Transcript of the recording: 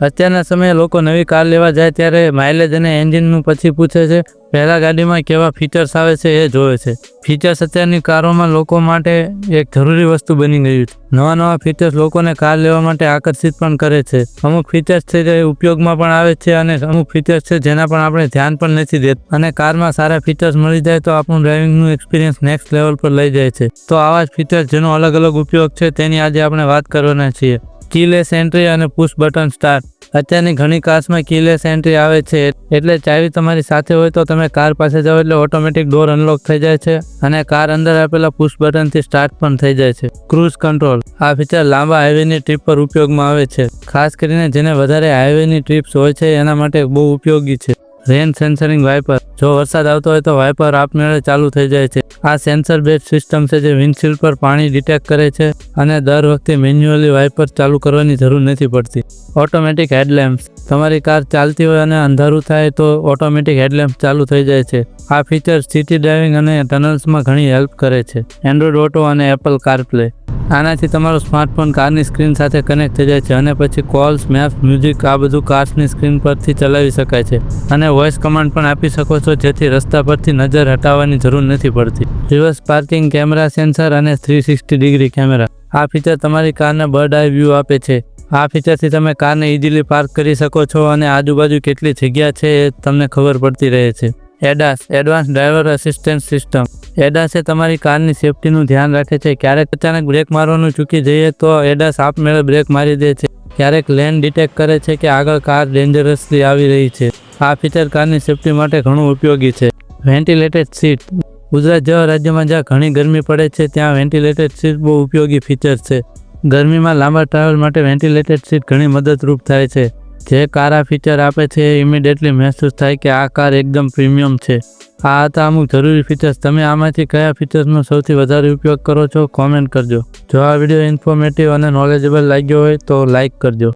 અત્યારના સમયે લોકો નવી કાર લેવા જાય ત્યારે માઇલેજ અને એન્જિનનું પછી પૂછે છે, પહેલાં ગાડીમાં કેવા ફીચર્સ આવે છે એ જોવે છે. ફીચર્સ અત્યારની કારોમાં લોકો માટે એક જરૂરી વસ્તુ બની ગયું છે. નવા નવા ફીચર્સ લોકોને કાર લેવા માટે આકર્ષિત પણ કરે છે. અમુક ફીચર્સ છે જે ઉપયોગમાં પણ આવે છે અને અમુક ફીચર્સ છે જેના પણ આપણે ધ્યાન પણ નથી દેતા. અને કારમાં સારા ફીચર્સ મળી જાય તો આપણું ડ્રાઇવિંગનું એક્સપિરિયન્સ નેક્સ્ટ લેવલ પર લઈ જાય છે. તો આવા જ ફીચર્સ જેનો અલગ અલગ ઉપયોગ છે તેની આજે આપણે વાત કરવાના છીએ. કીલેસ એન્ટ્રી અને પુશ બટન સ્ટાર્ટ. અત્યારની ઘણી કાર્સમાં કીલેસ એન્ટ્રી આવે છે, એટલે ચાવી તમારી સાથે હોય તો તમે કાર પાસે જાઓ એટલે ઓટોમેટિક ડોર અનલોક થઈ જાય છે અને કાર અંદર આપેલા પુશ બટનથી સ્ટાર્ટ પણ થઈ જાય છે. Cruise control. આ ફીચર લાંબા હાઈવેની ટ્રીપ પર ઉપયોગમાં આવે છે, ખાસ કરીને જેને વધારે હાઈવેની ટ્રીપ્સ હોય છે એના માટે બહુ ઉપયોગી છે. Rain sensoring wiper. જો વરસાદ આવતો હોય તો વાઇપર આપમેળે ચાલુ થઈ જાય છે. આ સેન્સર બેઝ સિસ્ટમ છે જે વિન્ડશીલ્ડ પર પાણી ડિટેક્ટ કરે છે અને દર વખતે મેન્યુઅલી વાઇપર ચાલુ કરવાની જરૂર નથી પડતી. ઓટોમેટિક હેડલેમ્પ્સ તમારી કાર ચાલતી હોય અને અંધારું થાય તો ઓટોમેટિક હેડલેમ્પ ચાલુ થઈ જાય છે. આ ફીચર સિટી ડ્રાઇવિંગ અને ટનલ્સમાં ઘણી હેલ્પ કરે છે. એન્ડ્રોઇડ ઓટો અને એપલ કારપ્લે આનાથી તમારું સ્માર્ટફોન કારની સ્ક્રીન સાથે કનેક્ટ થઈ જાય છે અને પછી કોલ્સ મેપ્સ મ્યુઝિક આ બધું કારની સ્ક્રીન પરથી ચલાવી શકાય છે. અને વોઇસ કમાન્ડ પણ આપી શકો છો જેથી રસ્તા પરથી નજર હટાવવાની જરૂર નથી પડતી. રિવર્સ પાર્કિંગ કેમેરા સેન્સર અને થ્રી સિક્સટી ડિગ્રી કેમેરા આ ફીચર તમારી કારને બર્ડ આઈ વ્યૂ આપે છે. આ ફીચરથી તમે કારને ઇઝીલી પાર્ક કરી શકો છો અને આજુબાજુ કેટલી જગ્યા છે એ તમને ખબર પડતી રહે છે. ADAS advance driver assistance system ADAS એ તમારી કારની સેફટીનું ધ્યાન રાખે છે. ક્યારેક અચાનક બ્રેક મારવાનું ચૂકી જઈએ તો એડાસ આપમેળે બ્રેક મારી દે છે. ક્યારેક લેન ડિટેક્ટ કરે છે કે આગળ કાર ડેન્જરસલી આવી રહી છે. આ ફીચર કારની સેફટી માટે ઘણું ઉપયોગી છે. વેન્ટિલેટેડ સીટ ગુજરાત જેવા રાજ્યમાં જ્યાં ઘણી ગરમી પડે છે, ત્યાં વેન્ટિલેટેડ સીટ બહુ ઉપયોગી ફીચર છે. ગરમીમાં લાંબા ટ્રાવેલ માટે વેન્ટિલેટેડ સીટ ઘણી મદદરૂપ થાય છે. જે કાર આ ફીચર આપે છે ઇમિડિયેટલી મહેસૂસ થાય કે આ કાર એકદમ પ્રીમિયમ છે. આ હતા અમુક જરૂરી ફીચર્સ તમે આમાંથી કયા ફીચર્સનો સૌથી વધારે ઉપયોગ કરો છો? કોમેન્ટ કરજો. જો આ વીડિયો ઇન્ફોર્મેટિવ અને નોલેજેબલ લાગ્યો હોય તો લાઇક કરજો.